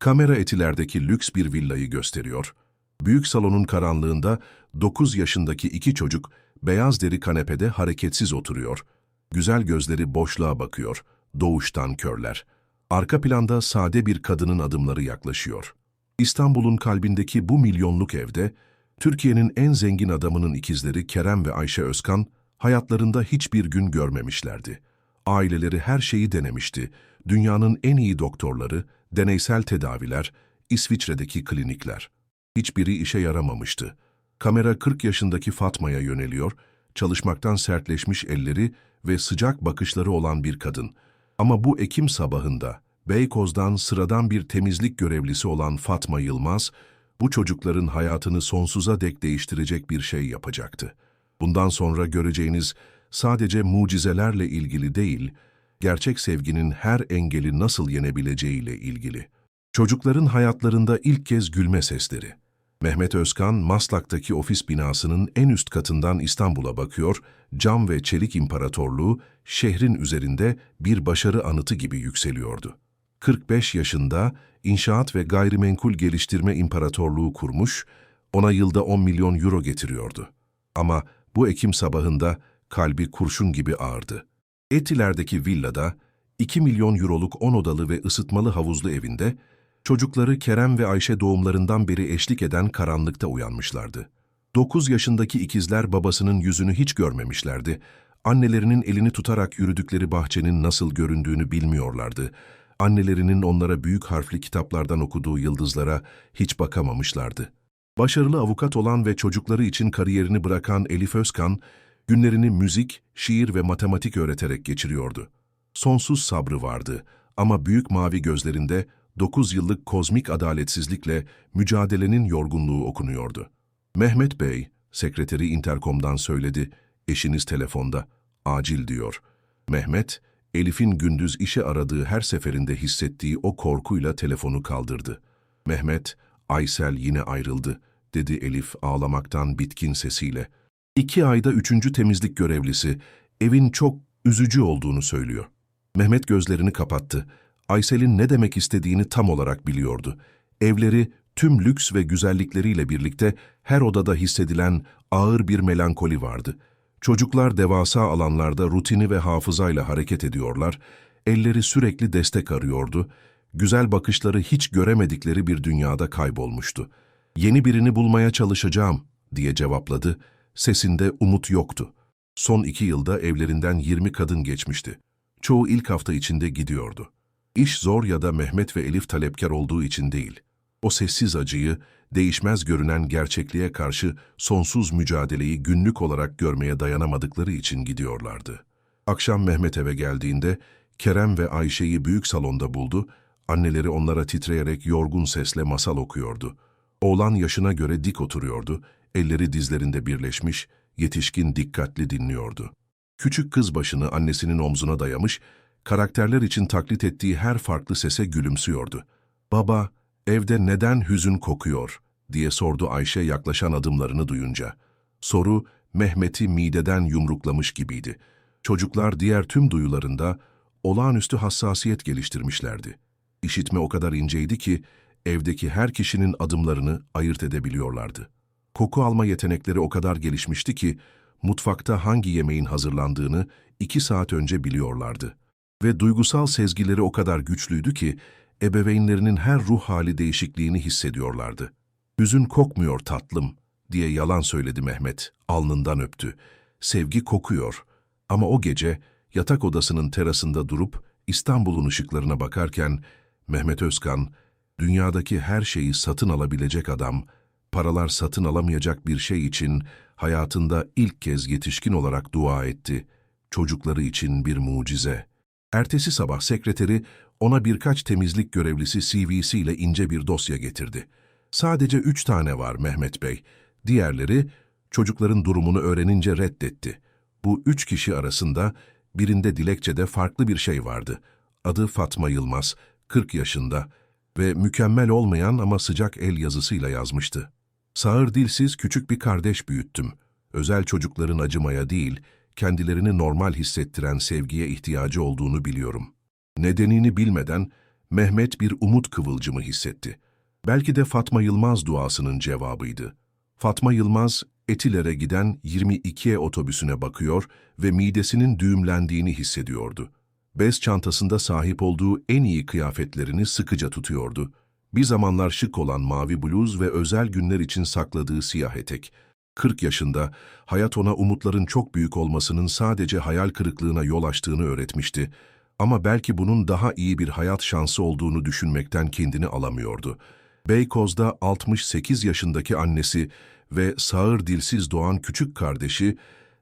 Kamera etilerdeki lüks bir villayı gösteriyor. Büyük salonun karanlığında 9 yaşındaki iki çocuk beyaz deri kanepede hareketsiz oturuyor. Güzel gözleri boşluğa bakıyor. Doğuştan körler. Arka planda sade bir kadının adımları yaklaşıyor. İstanbul'un kalbindeki bu milyonluk evde, Türkiye'nin en zengin adamının ikizleri Kerem ve Ayşe Özkan, hayatlarında hiçbir gün görmemişlerdi. Aileleri her şeyi denemişti. Dünyanın en iyi doktorları, deneysel tedaviler, İsviçre'deki klinikler. Hiçbiri işe yaramamıştı. Kamera 40 yaşındaki Fatma'ya yöneliyor, çalışmaktan sertleşmiş elleri ve sıcak bakışları olan bir kadın. Ama bu Ekim sabahında Beykoz'dan sıradan bir temizlik görevlisi olan Fatma Yılmaz, bu çocukların hayatını sonsuza dek değiştirecek bir şey yapacaktı. Bundan sonra göreceğiniz sadece mucizelerle ilgili değil, gerçek sevginin her engeli nasıl yenebileceğiyle ilgili. Çocukların hayatlarında ilk kez gülme sesleri. Mehmet Özkan, Maslak'taki ofis binasının en üst katından İstanbul'a bakıyor, cam ve çelik imparatorluğu şehrin üzerinde bir başarı anıtı gibi yükseliyordu. 45 yaşında inşaat ve gayrimenkul geliştirme imparatorluğu kurmuş, ona yılda 10 milyon euro getiriyordu. Ama bu Ekim sabahında kalbi kurşun gibi ağırdı. Etiler'deki villada 2 milyon euroluk 10 odalı ve ısıtmalı havuzlu evinde çocukları Kerem ve Ayşe doğumlarından beri eşlik eden karanlıkta uyanmışlardı. 9 yaşındaki ikizler babasının yüzünü hiç görmemişlerdi. Annelerinin elini tutarak yürüdükleri bahçenin nasıl göründüğünü bilmiyorlardı. Annelerinin onlara büyük harfli kitaplardan okuduğu yıldızlara hiç bakamamışlardı. Başarılı avukat olan ve çocukları için kariyerini bırakan Elif Özkan, günlerini müzik, şiir ve matematik öğreterek geçiriyordu. Sonsuz sabrı vardı ama büyük mavi gözlerinde 9 yıllık kozmik adaletsizlikle mücadelenin yorgunluğu okunuyordu. Mehmet Bey, sekreteri interkomdan söyledi, eşiniz telefonda, acil diyor. Mehmet, Elif'in gündüz işe aradığı her seferinde hissettiği o korkuyla telefonu kaldırdı. Mehmet, Aysel yine ayrıldı, dedi Elif ağlamaktan bitkin sesiyle. İki ayda üçüncü temizlik görevlisi, evin çok üzücü olduğunu söylüyor. Mehmet gözlerini kapattı. Aysel'in ne demek istediğini tam olarak biliyordu. Evleri tüm lüks ve güzellikleriyle birlikte her odada hissedilen ağır bir melankoli vardı. Çocuklar devasa alanlarda rutini ve hafızayla hareket ediyorlar, elleri sürekli destek arıyordu, güzel bakışları hiç göremedikleri bir dünyada kaybolmuştu. Yeni birini bulmaya çalışacağım, diye cevapladı, sesinde umut yoktu. Son iki yılda evlerinden 20 kadın geçmişti. Çoğu ilk hafta içinde gidiyordu. İş zor ya da Mehmet ve Elif talepkar olduğu için değil. O sessiz acıyı, değişmez görünen gerçekliğe karşı sonsuz mücadeleyi günlük olarak görmeye dayanamadıkları için gidiyorlardı. Akşam Mehmet eve geldiğinde Kerem ve Ayşe'yi büyük salonda buldu, anneleri onlara titreyerek yorgun sesle masal okuyordu. Oğlan yaşına göre dik oturuyordu, elleri dizlerinde birleşmiş, yetişkin dikkatli dinliyordu. Küçük kız başını annesinin omzuna dayamış, karakterler için taklit ettiği her farklı sese gülümsüyordu. Baba, evde neden hüzün kokuyor? diye sordu Ayşe yaklaşan adımlarını duyunca. Soru, Mehmet'i mideden yumruklamış gibiydi. Çocuklar diğer tüm duyularında olağanüstü hassasiyet geliştirmişlerdi. İşitme o kadar inceydi ki, evdeki her kişinin adımlarını ayırt edebiliyorlardı. Koku alma yetenekleri o kadar gelişmişti ki, mutfakta hangi yemeğin hazırlandığını iki saat önce biliyorlardı. Ve duygusal sezgileri o kadar güçlüydü ki, ebeveynlerinin her ruh hali değişikliğini hissediyorlardı. Hüzün kokmuyor tatlım, diye yalan söyledi Mehmet, alnından öptü. Sevgi kokuyor. Ama o gece, yatak odasının terasında durup, İstanbul'un ışıklarına bakarken, Mehmet Özkan, dünyadaki her şeyi satın alabilecek adam, paralar satın alamayacak bir şey için hayatında ilk kez yetişkin olarak dua etti. Çocukları için bir mucize. Ertesi sabah sekreteri ona birkaç temizlik görevlisi CV'siyle ince bir dosya getirdi. Sadece üç tane var Mehmet Bey. Diğerleri çocukların durumunu öğrenince reddetti. Bu üç kişi arasında birinde dilekçede farklı bir şey vardı. Adı Fatma Yılmaz, 40 yaşında ve mükemmel olmayan ama sıcak el yazısıyla yazmıştı. Sağır dilsiz küçük bir kardeş büyüttüm. Özel çocukların acımaya değil, kendilerini normal hissettiren sevgiye ihtiyacı olduğunu biliyorum. Nedenini bilmeden Mehmet bir umut kıvılcımı hissetti. Belki de Fatma Yılmaz duasının cevabıydı. Fatma Yılmaz, Etiler'e giden 22'ye otobüsüne bakıyor ve midesinin düğümlendiğini hissediyordu. Bez çantasında sahip olduğu en iyi kıyafetlerini sıkıca tutuyordu. Bir zamanlar şık olan mavi bluz ve özel günler için sakladığı siyah etek. 40 yaşında, hayat ona umutların çok büyük olmasının sadece hayal kırıklığına yol açtığını öğretmişti. Ama belki bunun daha iyi bir hayat şansı olduğunu düşünmekten kendini alamıyordu. Beykoz'da 68 yaşındaki annesi ve sağır dilsiz doğan küçük kardeşi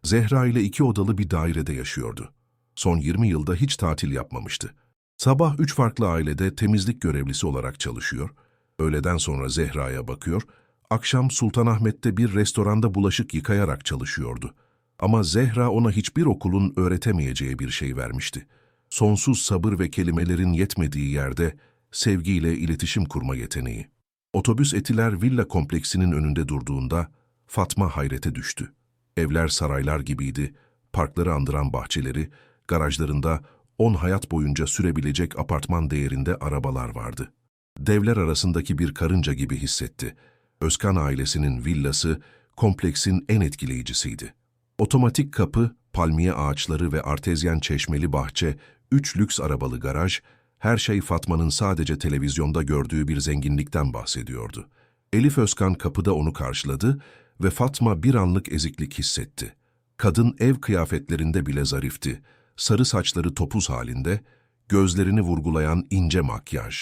Zehra ile iki odalı bir dairede yaşıyordu. Son 20 yılda hiç tatil yapmamıştı. Sabah üç farklı ailede temizlik görevlisi olarak çalışıyor, öğleden sonra Zehra'ya bakıyor, akşam Sultanahmet'te bir restoranda bulaşık yıkayarak çalışıyordu. Ama Zehra ona hiçbir okulun öğretemeyeceği bir şey vermişti. Sonsuz sabır ve kelimelerin yetmediği yerde sevgiyle iletişim kurma yeteneği. Otobüs Etiler Villa kompleksinin önünde durduğunda Fatma hayrete düştü. Evler saraylar gibiydi, parkları andıran bahçeleri, garajlarında on hayat boyunca sürebilecek apartman değerinde arabalar vardı. Devler arasındaki bir karınca gibi hissetti. Özkan ailesinin villası kompleksin en etkileyicisiydi. Otomatik kapı, palmiye ağaçları ve artezyen çeşmeli bahçe, üç lüks arabalı garaj, her şey Fatma'nın sadece televizyonda gördüğü bir zenginlikten bahsediyordu. Elif Özkan kapıda onu karşıladı ve Fatma bir anlık eziklik hissetti. Kadın ev kıyafetlerinde bile zarifti. Sarı saçları topuz halinde, gözlerini vurgulayan ince makyaj.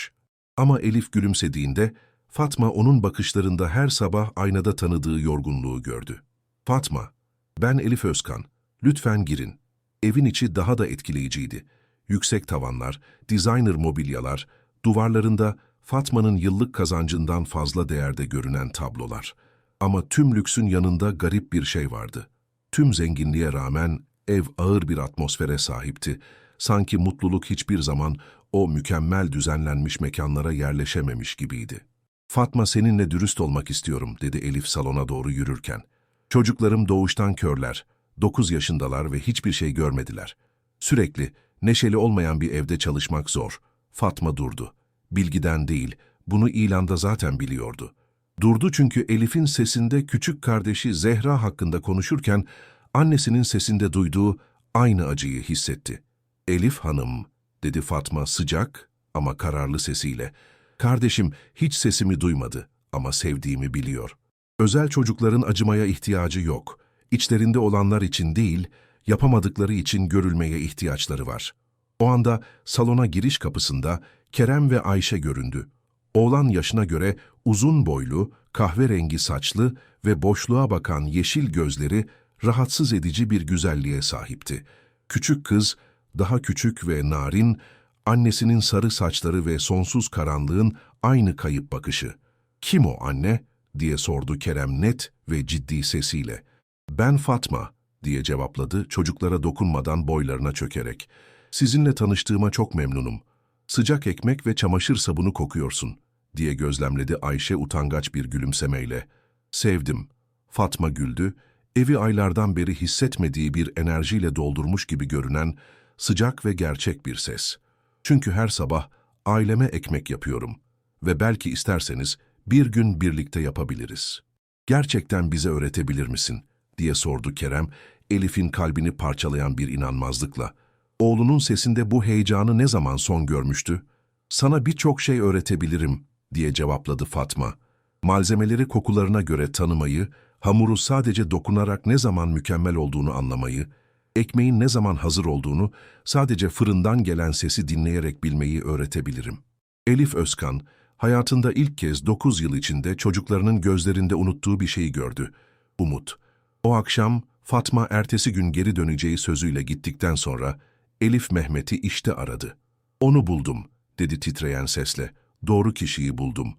Ama Elif gülümsediğinde Fatma onun bakışlarında her sabah aynada tanıdığı yorgunluğu gördü. Fatma, ben Elif Özkan, lütfen girin. Evin içi daha da etkileyiciydi. Yüksek tavanlar, designer mobilyalar, duvarlarında Fatma'nın yıllık kazancından fazla değerde görünen tablolar. Ama tüm lüksün yanında garip bir şey vardı. Tüm zenginliğe rağmen ev ağır bir atmosfere sahipti. Sanki mutluluk hiçbir zaman o mükemmel düzenlenmiş mekanlara yerleşememiş gibiydi. Fatma seninle dürüst olmak istiyorum dedi Elif salona doğru yürürken. Çocuklarım doğuştan körler, 9 yaşındalar ve hiçbir şey görmediler. Sürekli, neşeli olmayan bir evde çalışmak zor. Fatma durdu. Bilgiden değil, bunu ilanda zaten biliyordu. Durdu çünkü Elif'in sesinde küçük kardeşi Zehra hakkında konuşurken annesinin sesinde duyduğu aynı acıyı hissetti. Elif hanım, dedi Fatma sıcak ama kararlı sesiyle. Kardeşim hiç sesimi duymadı ama sevdiğimi biliyor. Özel çocukların acımaya ihtiyacı yok. İçlerinde olanlar için değil, yapamadıkları için görülmeye ihtiyaçları var. O anda salona giriş kapısında Kerem ve Ayşe göründü. Oğlan yaşına göre uzun boylu, kahverengi saçlı ve boşluğa bakan yeşil gözleri rahatsız edici bir güzelliğe sahipti. Küçük kız, daha küçük ve narin, annesinin sarı saçları ve sonsuz karanlığın aynı kayıp bakışı. ''Kim o anne?'' diye sordu Kerem net ve ciddi sesiyle. ''Ben Fatma.'' diye cevapladı çocuklara dokunmadan boylarına çökerek. ''Sizinle tanıştığıma çok memnunum. Sıcak ekmek ve çamaşır sabunu kokuyorsun.'' diye gözlemledi Ayşe utangaç bir gülümsemeyle. ''Sevdim.'' Fatma güldü, evi aylardan beri hissetmediği bir enerjiyle doldurmuş gibi görünen sıcak ve gerçek bir ses. Çünkü her sabah aileme ekmek yapıyorum ve belki isterseniz bir gün birlikte yapabiliriz. Gerçekten bize öğretebilir misin? diye sordu Kerem, Elif'in kalbini parçalayan bir inanmazlıkla. Oğlunun sesinde bu heyecanı ne zaman son görmüştü? Sana birçok şey öğretebilirim, diye cevapladı Fatma. Malzemeleri kokularına göre tanımayı, hamuru sadece dokunarak ne zaman mükemmel olduğunu anlamayı, ekmeğin ne zaman hazır olduğunu sadece fırından gelen sesi dinleyerek bilmeyi öğretebilirim. Elif Özkan, hayatında ilk kez 9 yıl içinde çocuklarının gözlerinde unuttuğu bir şeyi gördü. Umut. O akşam Fatma ertesi gün geri döneceği sözüyle gittikten sonra Elif Mehmet'i işte aradı. Onu buldum, dedi titreyen sesle. Doğru kişiyi buldum.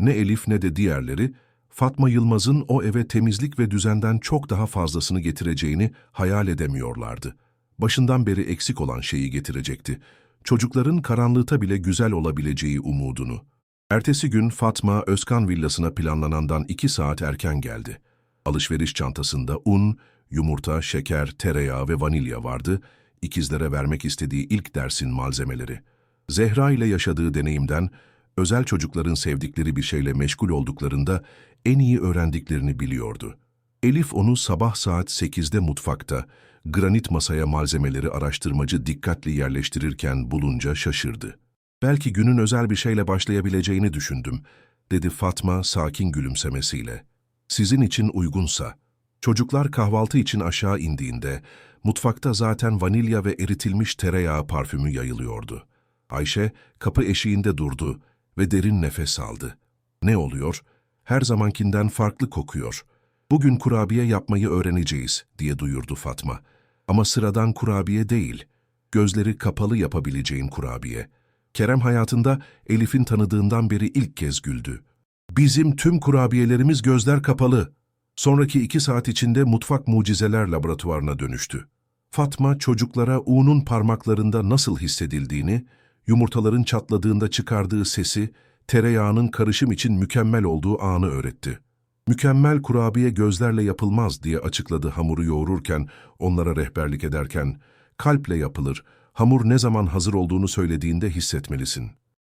Ne Elif ne de diğerleri, Fatma Yılmaz'ın o eve temizlik ve düzenden çok daha fazlasını getireceğini hayal edemiyorlardı. Başından beri eksik olan şeyi getirecekti. Çocukların karanlıkta bile güzel olabileceği umudunu. Ertesi gün Fatma, Özkan villasına planlanandan iki saat erken geldi. Alışveriş çantasında un, yumurta, şeker, tereyağı ve vanilya vardı, ikizlere vermek istediği ilk dersin malzemeleri. Zehra ile yaşadığı deneyimden, özel çocukların sevdikleri bir şeyle meşgul olduklarında en iyi öğrendiklerini biliyordu. Elif onu sabah saat 8'de mutfakta, granit masaya malzemeleri araştırmacı dikkatli yerleştirirken bulunca şaşırdı. Belki günün özel bir şeyle başlayabileceğini düşündüm, dedi Fatma sakin gülümsemesiyle. Sizin için uygunsa. Çocuklar kahvaltı için aşağı indiğinde, mutfakta zaten vanilya ve eritilmiş tereyağı parfümü yayılıyordu. Ayşe kapı eşiğinde durdu ve derin nefes aldı. Ne oluyor? Her zamankinden farklı kokuyor. Bugün kurabiye yapmayı öğreneceğiz, diye duyurdu Fatma. Ama sıradan kurabiye değil. Gözleri kapalı yapabileceğin kurabiye. Kerem hayatında Elif'in tanıdığından beri ilk kez güldü. Bizim tüm kurabiyelerimiz gözler kapalı. Sonraki iki saat içinde mutfak mucizeler laboratuvarına dönüştü. Fatma çocuklara unun parmaklarında nasıl hissedildiğini, yumurtaların çatladığında çıkardığı sesi, tereyağının karışım için mükemmel olduğu anı öğretti. Mükemmel kurabiye gözlerle yapılmaz diye açıkladı hamuru yoğururken, onlara rehberlik ederken, kalple yapılır, hamur ne zaman hazır olduğunu söylediğinde hissetmelisin.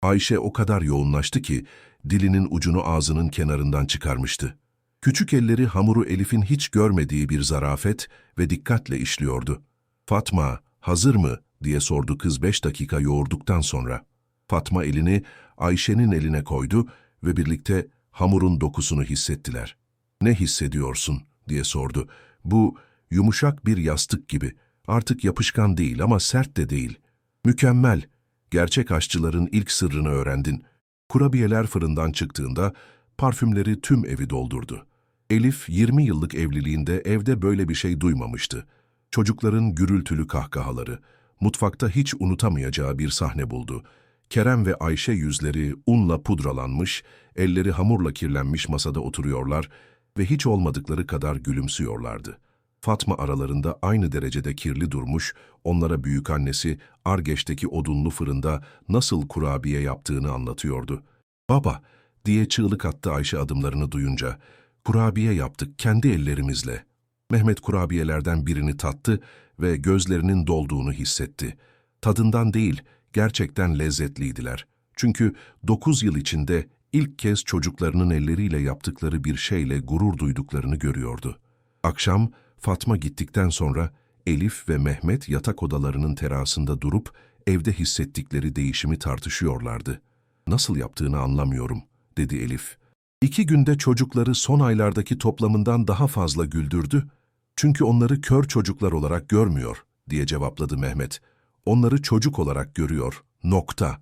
Ayşe o kadar yoğunlaştı ki, dilinin ucunu ağzının kenarından çıkarmıştı. Küçük elleri hamuru Elif'in hiç görmediği bir zarafet ve dikkatle işliyordu. Fatma, hazır mı? diye sordu kız beş dakika yoğurduktan sonra. Fatma elini Ayşe'nin eline koydu ve birlikte hamurun dokusunu hissettiler. Ne hissediyorsun? diye sordu. Bu yumuşak bir yastık gibi. Artık yapışkan değil ama sert de değil. Mükemmel. Gerçek aşçıların ilk sırrını öğrendin. Kurabiyeler fırından çıktığında parfümleri tüm evi doldurdu. Elif 20 yıllık evliliğinde evde böyle bir şey duymamıştı. Çocukların gürültülü kahkahaları, mutfakta hiç unutamayacağı bir sahne buldu. Kerem ve Ayşe yüzleri unla pudralanmış, elleri hamurla kirlenmiş masada oturuyorlar ve hiç olmadıkları kadar gülümsüyorlardı. Fatma aralarında aynı derecede kirli durmuş, onlara büyükannesi Argeç'teki odunlu fırında nasıl kurabiye yaptığını anlatıyordu. ''Baba!'' diye çığlık attı Ayşe adımlarını duyunca. ''Kurabiye yaptık kendi ellerimizle.'' Mehmet kurabiyelerden birini tattı ve gözlerinin dolduğunu hissetti. Tadından değil, gerçekten lezzetliydiler. Çünkü dokuz yıl içinde ilk kez çocuklarının elleriyle yaptıkları bir şeyle gurur duyduklarını görüyordu. Akşam Fatma gittikten sonra Elif ve Mehmet yatak odalarının terasında durup evde hissettikleri değişimi tartışıyorlardı. Nasıl yaptığını anlamıyorum, dedi Elif. İki günde çocukları son aylardaki toplamından daha fazla güldürdü. Çünkü onları kör çocuklar olarak görmüyor, diye cevapladı Mehmet. Onları çocuk olarak görüyor, nokta.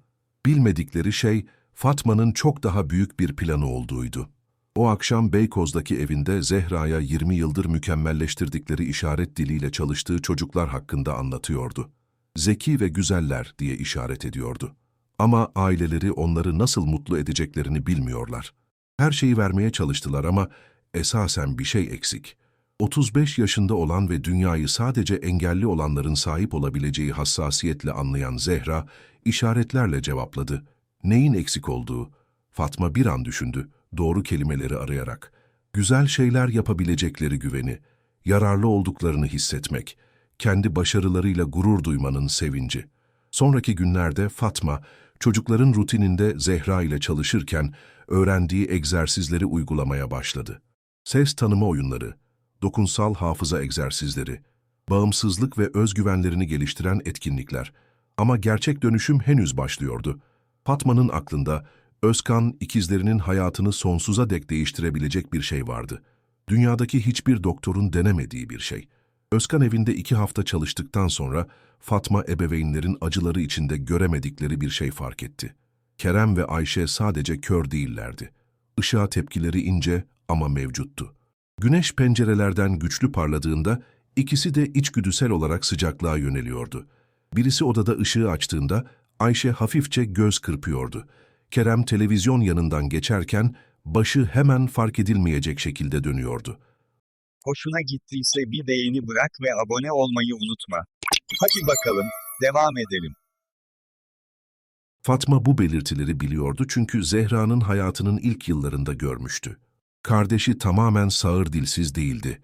Bilmedikleri şey, Fatma'nın çok daha büyük bir planı olduğuydu. O akşam Beykoz'daki evinde Zehra'ya 20 yıldır mükemmelleştirdikleri işaret diliyle çalıştığı çocuklar hakkında anlatıyordu. Zeki ve güzeller diye işaret ediyordu. Ama aileleri onları nasıl mutlu edeceklerini bilmiyorlar. Her şeyi vermeye çalıştılar ama esasen bir şey eksik. 35 yaşında olan ve dünyayı sadece engelli olanların sahip olabileceği hassasiyetle anlayan Zehra, işaretlerle cevapladı. Neyin eksik olduğu? Fatma bir an düşündü, doğru kelimeleri arayarak. Güzel şeyler yapabilecekleri güveni, yararlı olduklarını hissetmek, kendi başarılarıyla gurur duymanın sevinci. Sonraki günlerde Fatma, çocukların rutininde Zehra ile çalışırken öğrendiği egzersizleri uygulamaya başladı. Ses tanıma oyunları, dokunsal hafıza egzersizleri, bağımsızlık ve özgüvenlerini geliştiren etkinlikler. Ama gerçek dönüşüm henüz başlıyordu. Fatma'nın aklında Özkan ikizlerinin hayatını sonsuza dek değiştirebilecek bir şey vardı. Dünyadaki hiçbir doktorun denemediği bir şey. Özkan evinde iki hafta çalıştıktan sonra Fatma ebeveynlerin acıları içinde göremedikleri bir şey fark etti. Kerem ve Ayşe sadece kör değillerdi. Işığa tepkileri ince ama mevcuttu. Güneş pencerelerden güçlü parladığında ikisi de içgüdüsel olarak sıcaklığa yöneliyordu. Birisi odada ışığı açtığında Ayşe hafifçe göz kırpıyordu. Kerem televizyon yanından geçerken başı hemen fark edilmeyecek şekilde dönüyordu. Hoşuna gittiyse bir beğeni bırak ve abone olmayı unutma. Hadi bakalım, devam edelim. Fatma bu belirtileri biliyordu çünkü Zehra'nın hayatının ilk yıllarında görmüştü. Kardeşi tamamen sağır dilsiz değildi.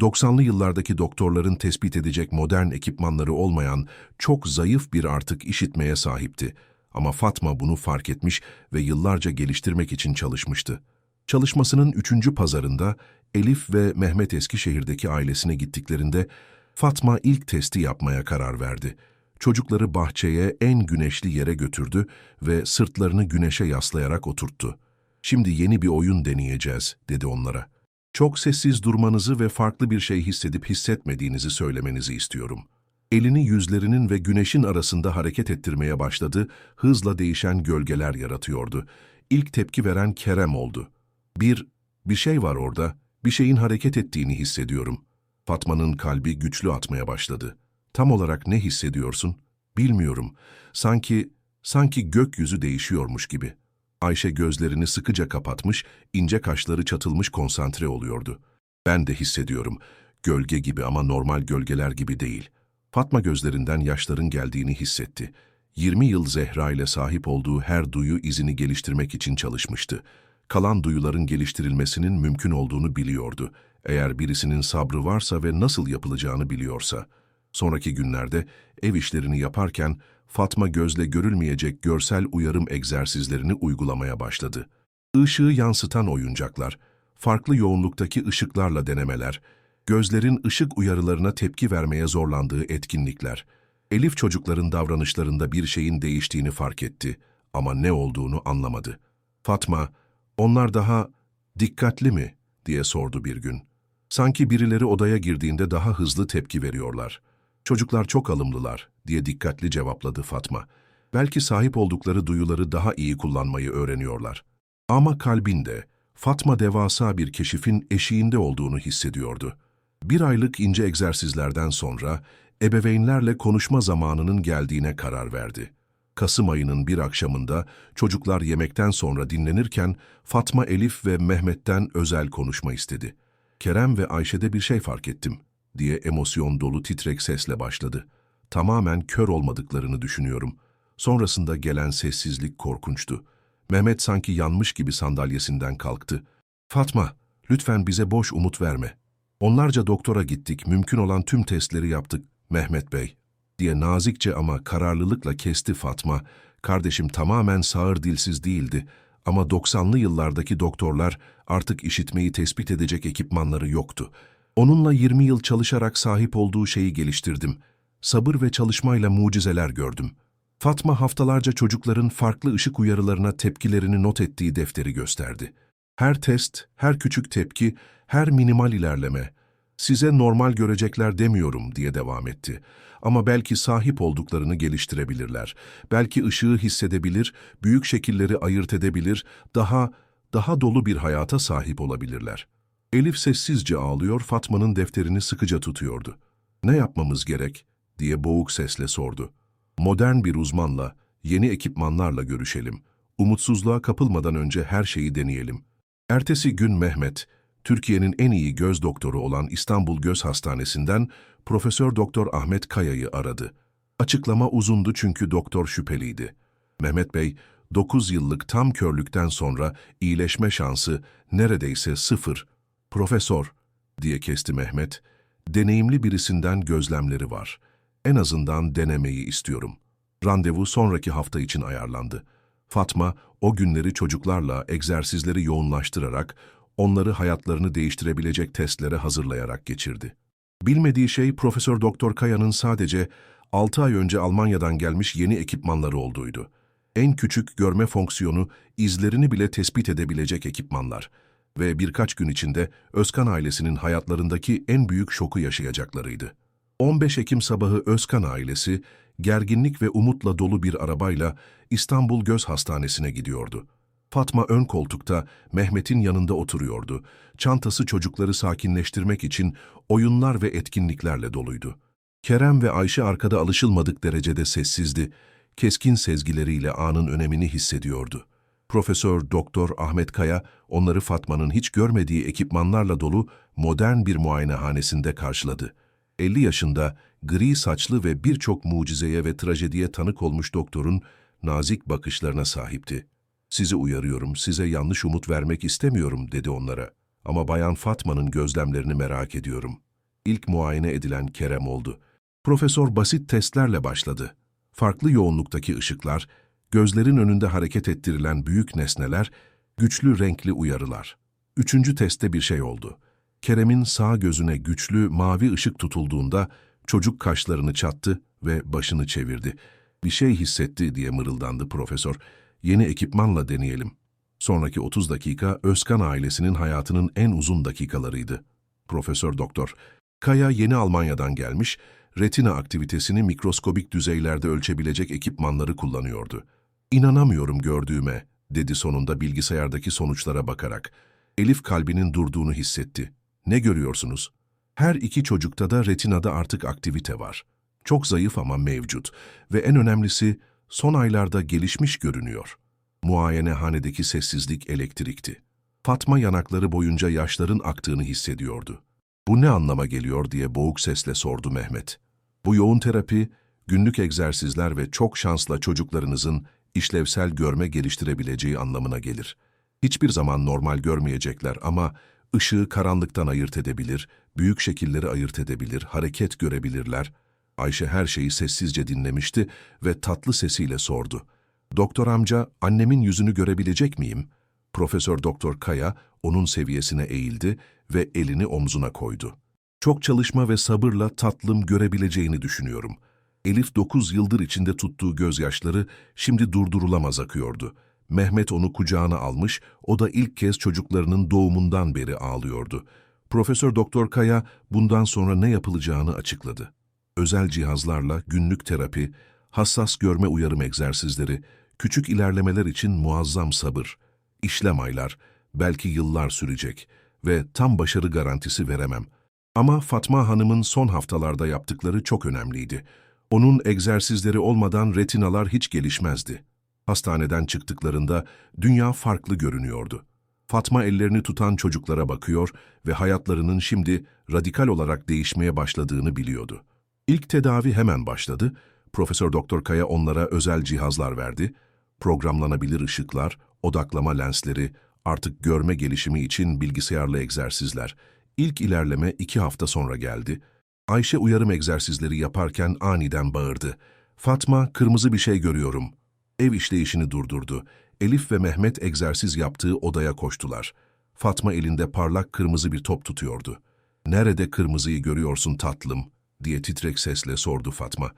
90'lı yıllardaki doktorların tespit edecek modern ekipmanları olmayan çok zayıf bir artık işitmeye sahipti. Ama Fatma bunu fark etmiş ve yıllarca geliştirmek için çalışmıştı. Çalışmasının üçüncü pazarında Elif ve Mehmet Eskişehir'deki ailesine gittiklerinde Fatma ilk testi yapmaya karar verdi. Çocukları bahçeye en güneşli yere götürdü ve sırtlarını güneşe yaslayarak oturttu. Şimdi yeni bir oyun deneyeceğiz, dedi onlara. Çok sessiz durmanızı ve farklı bir şey hissedip hissetmediğinizi söylemenizi istiyorum. Elini yüzlerinin ve güneşin arasında hareket ettirmeye başladı, hızla değişen gölgeler yaratıyordu. İlk tepki veren Kerem oldu. Bir, bir şey var orada, bir şeyin hareket ettiğini hissediyorum. Fatma'nın kalbi güçlü atmaya başladı. Tam olarak ne hissediyorsun? Bilmiyorum. Sanki, sanki gökyüzü değişiyormuş gibi. Ayşe gözlerini sıkıca kapatmış, ince kaşları çatılmış konsantre oluyordu. Ben de hissediyorum. Gölge gibi ama normal gölgeler gibi değil. Fatma gözlerinden yaşların geldiğini hissetti. 20 yıl Zehra ile sahip olduğu her duyu izini geliştirmek için çalışmıştı. Kalan duyuların geliştirilmesinin mümkün olduğunu biliyordu. Eğer birisinin sabrı varsa ve nasıl yapılacağını biliyorsa. Sonraki günlerde ev işlerini yaparken Fatma gözle görülmeyecek görsel uyarım egzersizlerini uygulamaya başladı. Işığı yansıtan oyuncaklar, farklı yoğunluktaki ışıklarla denemeler, gözlerin ışık uyarılarına tepki vermeye zorlandığı etkinlikler. Elif çocukların davranışlarında bir şeyin değiştiğini fark etti ama ne olduğunu anlamadı. Fatma, onlar daha dikkatli mi diye sordu bir gün. Sanki birileri odaya girdiğinde daha hızlı tepki veriyorlar. Çocuklar çok alımlılar diye dikkatli cevapladı Fatma. Belki sahip oldukları duyuları daha iyi kullanmayı öğreniyorlar. Ama kalbinde Fatma devasa bir keşifin eşiğinde olduğunu hissediyordu. Bir aylık ince egzersizlerden sonra ebeveynlerle konuşma zamanının geldiğine karar verdi. Kasım ayının bir akşamında çocuklar yemekten sonra dinlenirken Fatma Elif ve Mehmet'ten özel konuşma istedi. Kerem ve Ayşe'de bir şey fark ettim diye emosyon dolu titrek sesle başladı. Tamamen kör olmadıklarını düşünüyorum. Sonrasında gelen sessizlik korkunçtu. Mehmet sanki yanmış gibi sandalyesinden kalktı. Fatma, lütfen bize boş umut verme. Onlarca doktora gittik, mümkün olan tüm testleri yaptık, Mehmet Bey, diye nazikçe ama kararlılıkla kesti Fatma. Kardeşim tamamen sağır dilsiz değildi ama 90'lı yıllardaki doktorlar artık işitmeyi tespit edecek ekipmanları yoktu. Onunla 20 yıl çalışarak sahip olduğu şeyi geliştirdim. Sabır ve çalışmayla mucizeler gördüm. Fatma haftalarca çocukların farklı ışık uyarılarına tepkilerini not ettiği defteri gösterdi. Her test, her küçük tepki, her minimal ilerleme, size normal görecekler demiyorum diye devam etti. Ama belki sahip olduklarını geliştirebilirler. Belki ışığı hissedebilir, büyük şekilleri ayırt edebilir, daha, daha dolu bir hayata sahip olabilirler. Elif sessizce ağlıyor, Fatma'nın defterini sıkıca tutuyordu. Ne yapmamız gerek? Diye boğuk sesle sordu. Modern bir uzmanla, yeni ekipmanlarla görüşelim. Umutsuzluğa kapılmadan önce her şeyi deneyelim. Ertesi gün Mehmet, Türkiye'nin en iyi göz doktoru olan İstanbul Göz Hastanesi'nden Profesör Doktor Ahmet Kaya'yı aradı. Açıklama uzundu çünkü doktor şüpheliydi. Mehmet Bey, 9 yıllık tam körlükten sonra iyileşme şansı neredeyse sıfır. Profesör, diye kesti Mehmet, deneyimli birisinden gözlemleri var. En azından denemeyi istiyorum. Randevu sonraki hafta için ayarlandı. Fatma, o günleri çocuklarla egzersizleri yoğunlaştırarak onları hayatlarını değiştirebilecek testlere hazırlayarak geçirdi. Bilmediği şey Profesör Doktor Kaya'nın sadece 6 ay önce Almanya'dan gelmiş yeni ekipmanları olduğuydu. En küçük görme fonksiyonu izlerini bile tespit edebilecek ekipmanlar ve birkaç gün içinde Özkan ailesinin hayatlarındaki en büyük şoku yaşayacaklarıydı. 15 Ekim sabahı Özkan ailesi gerginlik ve umutla dolu bir arabayla İstanbul Göz Hastanesi'ne gidiyordu. Fatma ön koltukta Mehmet'in yanında oturuyordu. Çantası çocukları sakinleştirmek için oyunlar ve etkinliklerle doluydu. Kerem ve Ayşe arkada alışılmadık derecede sessizdi. Keskin sezgileriyle anın önemini hissediyordu. Profesör Doktor Ahmet Kaya onları Fatma'nın hiç görmediği ekipmanlarla dolu modern bir muayenehanesinde karşıladı. 50 yaşında, gri saçlı ve birçok mucizeye ve trajediye tanık olmuş doktorun nazik bakışlarına sahipti. Sizi uyarıyorum, size yanlış umut vermek istemiyorum dedi onlara. Ama Bayan Fatma'nın gözlemlerini merak ediyorum. İlk muayene edilen Kerem oldu. Profesör basit testlerle başladı. Farklı yoğunluktaki ışıklar, Gözlerin önünde hareket ettirilen büyük nesneler, güçlü renkli uyarılar. Üçüncü testte bir şey oldu. Kerem'in sağ gözüne güçlü mavi ışık tutulduğunda çocuk kaşlarını çattı ve başını çevirdi. Bir şey hissetti diye mırıldandı profesör. Yeni ekipmanla deneyelim. Sonraki 30 dakika Özkan ailesinin hayatının en uzun dakikalarıydı. Profesör Doktor Kaya yeni Almanya'dan gelmiş, retina aktivitesini mikroskobik düzeylerde ölçebilecek ekipmanları kullanıyordu. İnanamıyorum gördüğüme, dedi sonunda bilgisayardaki sonuçlara bakarak. Elif kalbinin durduğunu hissetti. Ne görüyorsunuz? Her iki çocukta da retinada artık aktivite var. Çok zayıf ama mevcut ve en önemlisi son aylarda gelişmiş görünüyor. Muayenehanedeki sessizlik elektrikti. Fatma yanakları boyunca yaşların aktığını hissediyordu. Bu ne anlama geliyor diye boğuk sesle sordu Mehmet. Bu yoğun terapi, günlük egzersizler ve çok şansla çocuklarınızın işlevsel görme geliştirebileceği anlamına gelir. Hiçbir zaman normal görmeyecekler ama ışığı karanlıktan ayırt edebilir, büyük şekilleri ayırt edebilir, hareket görebilirler. Ayşe her şeyi sessizce dinlemişti ve tatlı sesiyle sordu. Doktor amca, annemin yüzünü görebilecek miyim? Profesör Doktor Kaya onun seviyesine eğildi ve elini omzuna koydu. Çok çalışma ve sabırla tatlım görebileceğini düşünüyorum. Elif dokuz yıldır içinde tuttuğu gözyaşları şimdi durdurulamaz akıyordu. Mehmet onu kucağına almış, o da ilk kez çocuklarının doğumundan beri ağlıyordu. Profesör Doktor Kaya bundan sonra ne yapılacağını açıkladı. Özel cihazlarla günlük terapi, hassas görme uyarım egzersizleri, küçük ilerlemeler için muazzam sabır, işlem aylar, belki yıllar sürecek ve tam başarı garantisi veremem. Ama Fatma Hanım'ın son haftalarda yaptıkları çok önemliydi. Onun egzersizleri olmadan retinalar hiç gelişmezdi. Hastaneden çıktıklarında dünya farklı görünüyordu. Fatma ellerini tutan çocuklara bakıyor ve hayatlarının şimdi radikal olarak değişmeye başladığını biliyordu. İlk tedavi hemen başladı. Profesör Doktor Kaya onlara özel cihazlar verdi. Programlanabilir ışıklar, odaklama lensleri, artık görme gelişimi için bilgisayarlı egzersizler. İlk ilerleme iki hafta sonra geldi. Ayşe uyarım egzersizleri yaparken aniden bağırdı. Fatma, kırmızı bir şey görüyorum. Ev işleyişini durdurdu. Elif ve Mehmet egzersiz yaptığı odaya koştular. Fatma elinde parlak kırmızı bir top tutuyordu. ''Nerede kırmızıyı görüyorsun tatlım?'' diye titrek sesle sordu Fatma.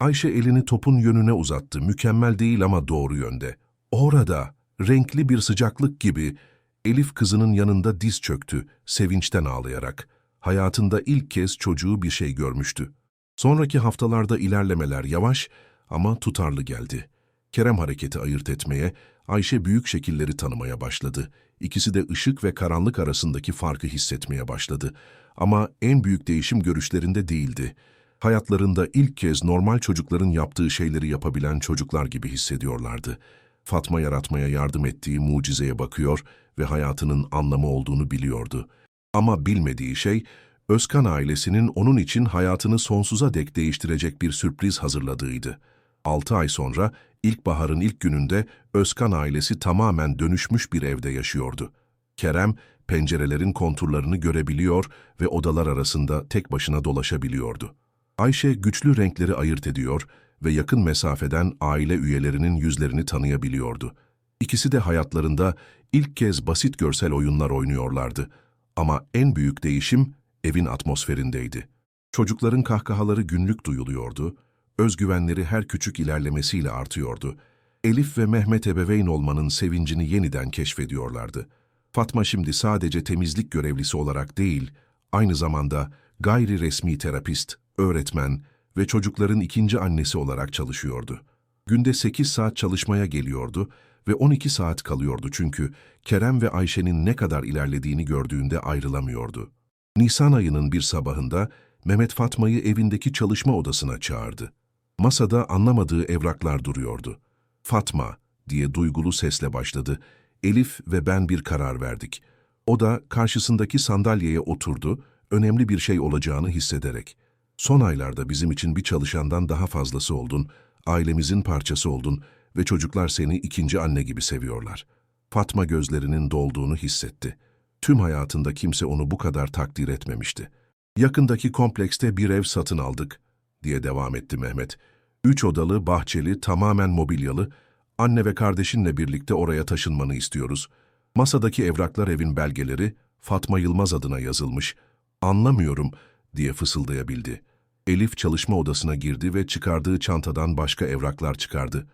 Ayşe elini topun yönüne uzattı. Mükemmel değil ama doğru yönde. Orada, renkli bir sıcaklık gibi, Elif kızının yanında diz çöktü, sevinçten ağlayarak. Hayatında ilk kez çocuğu bir şey görmüştü. Sonraki haftalarda ilerlemeler yavaş ama tutarlı geldi. Kerem hareketi ayırt etmeye, Ayşe büyük şekilleri tanımaya başladı. İkisi de ışık ve karanlık arasındaki farkı hissetmeye başladı. Ama en büyük değişim görüşlerinde değildi. Hayatlarında ilk kez normal çocukların yaptığı şeyleri yapabilen çocuklar gibi hissediyorlardı. Fatma yaratmaya yardım ettiği mucizeye bakıyor ve hayatının anlamı olduğunu biliyordu. Ama bilmediği şey, Özkan ailesinin onun için hayatını sonsuza dek değiştirecek bir sürpriz hazırladığıydı. Altı ay sonra, ilkbaharın ilk gününde Özkan ailesi tamamen dönüşmüş bir evde yaşıyordu. Kerem, pencerelerin konturlarını görebiliyor ve odalar arasında tek başına dolaşabiliyordu. Ayşe güçlü renkleri ayırt ediyor ve yakın mesafeden aile üyelerinin yüzlerini tanıyabiliyordu. İkisi de hayatlarında ilk kez basit görsel oyunlar oynuyorlardı. Ama en büyük değişim evin atmosferindeydi. Çocukların kahkahaları günlük duyuluyordu, özgüvenleri her küçük ilerlemesiyle artıyordu. Elif ve Mehmet ebeveyn olmanın sevincini yeniden keşfediyorlardı. Fatma şimdi sadece temizlik görevlisi olarak değil, aynı zamanda gayri resmi terapist, öğretmen ve çocukların ikinci annesi olarak çalışıyordu. Günde 8 saat çalışmaya geliyordu ve 12 saat kalıyordu çünkü Kerem ve Ayşe'nin ne kadar ilerlediğini gördüğünde ayrılamıyordu. Nisan ayının bir sabahında Mehmet Fatma'yı evindeki çalışma odasına çağırdı. Masada anlamadığı evraklar duruyordu. Fatma diye duygulu sesle başladı. Elif ve ben bir karar verdik. O da karşısındaki sandalyeye oturdu, önemli bir şey olacağını hissederek. Son aylarda bizim için bir çalışandan daha fazlası oldun, ailemizin parçası oldun ve çocuklar seni ikinci anne gibi seviyorlar. Fatma gözlerinin dolduğunu hissetti. Tüm hayatında kimse onu bu kadar takdir etmemişti. Yakındaki komplekste bir ev satın aldık, diye devam etti Mehmet. Üç odalı, bahçeli, tamamen mobilyalı, Anne ve kardeşinle birlikte oraya taşınmanı istiyoruz. Masadaki evraklar evin belgeleri Fatma Yılmaz adına yazılmış. Anlamıyorum diye fısıldayabildi. Elif çalışma odasına girdi ve çıkardığı çantadan başka evraklar çıkardı.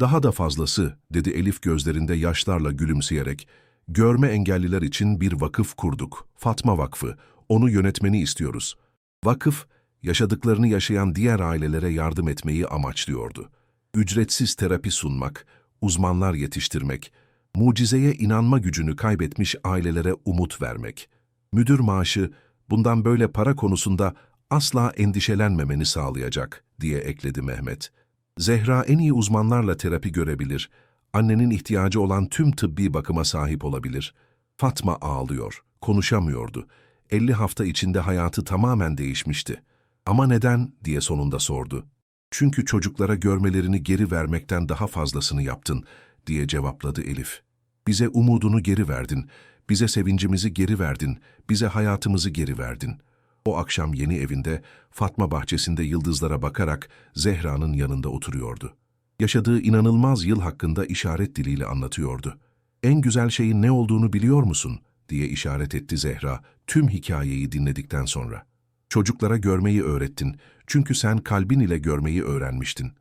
Daha da fazlası, dedi Elif gözlerinde yaşlarla gülümseyerek. Görme engelliler için bir vakıf kurduk. Fatma Vakfı. Onu yönetmeni istiyoruz. Vakıf, yaşadıklarını yaşayan diğer ailelere yardım etmeyi amaçlıyordu. Ücretsiz terapi sunmak, uzmanlar yetiştirmek, mucizeye inanma gücünü kaybetmiş ailelere umut vermek. Müdür maaşı, bundan böyle para konusunda asla endişelenmemeni sağlayacak, diye ekledi Mehmet. Zehra en iyi uzmanlarla terapi görebilir, annenin ihtiyacı olan tüm tıbbi bakıma sahip olabilir. Fatma ağlıyor, konuşamıyordu. 50 hafta içinde hayatı tamamen değişmişti. Ama neden diye sonunda sordu. Çünkü çocuklara görmelerini geri vermekten daha fazlasını yaptın, diye cevapladı Elif. Bize umudunu geri verdin, bize sevincimizi geri verdin, bize hayatımızı geri verdin. O akşam yeni evinde, Fatma bahçesinde yıldızlara bakarak Zehra'nın yanında oturuyordu. Yaşadığı inanılmaz yıl hakkında işaret diliyle anlatıyordu. En güzel şeyin ne olduğunu biliyor musun? diye işaret etti Zehra tüm hikayeyi dinledikten sonra. Çocuklara görmeyi öğrettin çünkü sen kalbin ile görmeyi öğrenmiştin.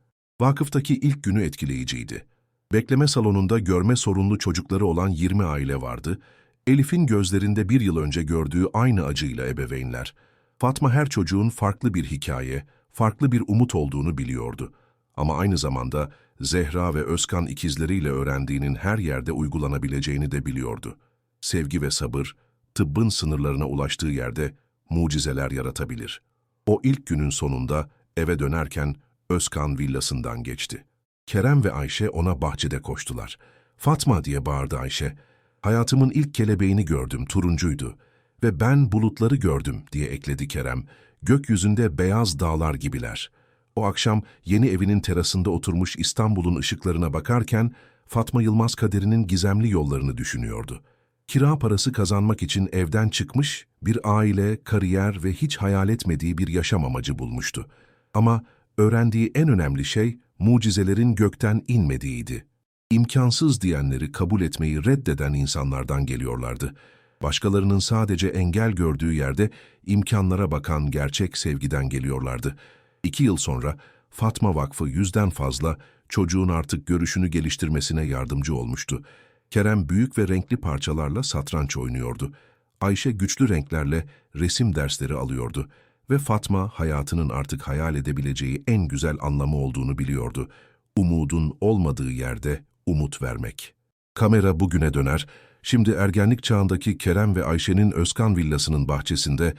Vakıftaki ilk günü etkileyiciydi. Bekleme salonunda görme sorunlu çocukları olan 20 aile vardı. Elif'in gözlerinde bir yıl önce gördüğü aynı acıyla ebeveynler. Fatma her çocuğun farklı bir hikaye, farklı bir umut olduğunu biliyordu. Ama aynı zamanda Zehra ve Özkan ikizleriyle öğrendiğinin her yerde uygulanabileceğini de biliyordu. Sevgi ve sabır, tıbbın sınırlarına ulaştığı yerde mucizeler yaratabilir. O ilk günün sonunda eve dönerken Özkan villasından geçti. Kerem ve Ayşe ona bahçede koştular. Fatma diye bağırdı Ayşe. Hayatımın ilk kelebeğini gördüm, turuncuydu. Ve ben bulutları gördüm diye ekledi Kerem. Gökyüzünde beyaz dağlar gibiler. O akşam yeni evinin terasında oturmuş İstanbul'un ışıklarına bakarken Fatma Yılmaz kaderinin gizemli yollarını düşünüyordu. Kira parası kazanmak için evden çıkmış, bir aile, kariyer ve hiç hayal etmediği bir yaşam amacı bulmuştu. Ama öğrendiği en önemli şey mucizelerin gökten inmediğiydi. İmkansız diyenleri kabul etmeyi reddeden insanlardan geliyorlardı. Başkalarının sadece engel gördüğü yerde imkanlara bakan gerçek sevgiden geliyorlardı. İki yıl sonra Fatma Vakfı yüzden fazla çocuğun artık görüşünü geliştirmesine yardımcı olmuştu. Kerem büyük ve renkli parçalarla satranç oynuyordu. Ayşe güçlü renklerle resim dersleri alıyordu ve Fatma hayatının artık hayal edebileceği en güzel anlamı olduğunu biliyordu. Umudun olmadığı yerde umut vermek. Kamera bugüne döner, şimdi ergenlik çağındaki Kerem ve Ayşe'nin Özkan villasının bahçesinde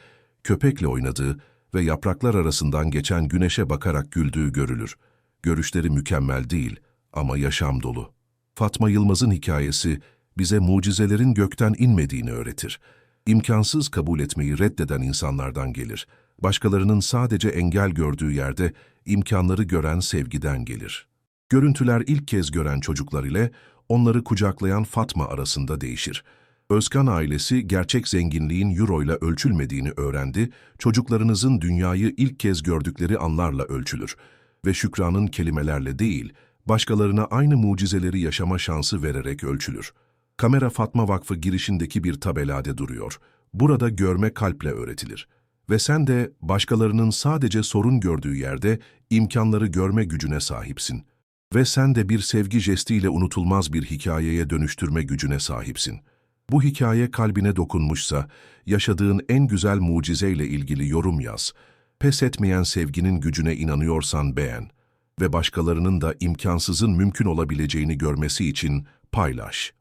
köpekle oynadığı ve yapraklar arasından geçen güneşe bakarak güldüğü görülür. Görüşleri mükemmel değil ama yaşam dolu. Fatma Yılmaz'ın hikayesi bize mucizelerin gökten inmediğini öğretir. İmkansız kabul etmeyi reddeden insanlardan gelir. Başkalarının sadece engel gördüğü yerde imkanları gören sevgiden gelir. Görüntüler ilk kez gören çocuklar ile onları kucaklayan Fatma arasında değişir. Özkan ailesi gerçek zenginliğin euro ile ölçülmediğini öğrendi, çocuklarınızın dünyayı ilk kez gördükleri anlarla ölçülür. Ve şükranın kelimelerle değil, başkalarına aynı mucizeleri yaşama şansı vererek ölçülür. Kamera Fatma Vakfı girişindeki bir tabelade duruyor. Burada görme kalple öğretilir. Ve sen de başkalarının sadece sorun gördüğü yerde imkanları görme gücüne sahipsin. Ve sen de bir sevgi jestiyle unutulmaz bir hikayeye dönüştürme gücüne sahipsin. Bu hikaye kalbine dokunmuşsa, yaşadığın en güzel mucizeyle ilgili yorum yaz. Pes etmeyen sevginin gücüne inanıyorsan beğen ve başkalarının da imkansızın mümkün olabileceğini görmesi için paylaş.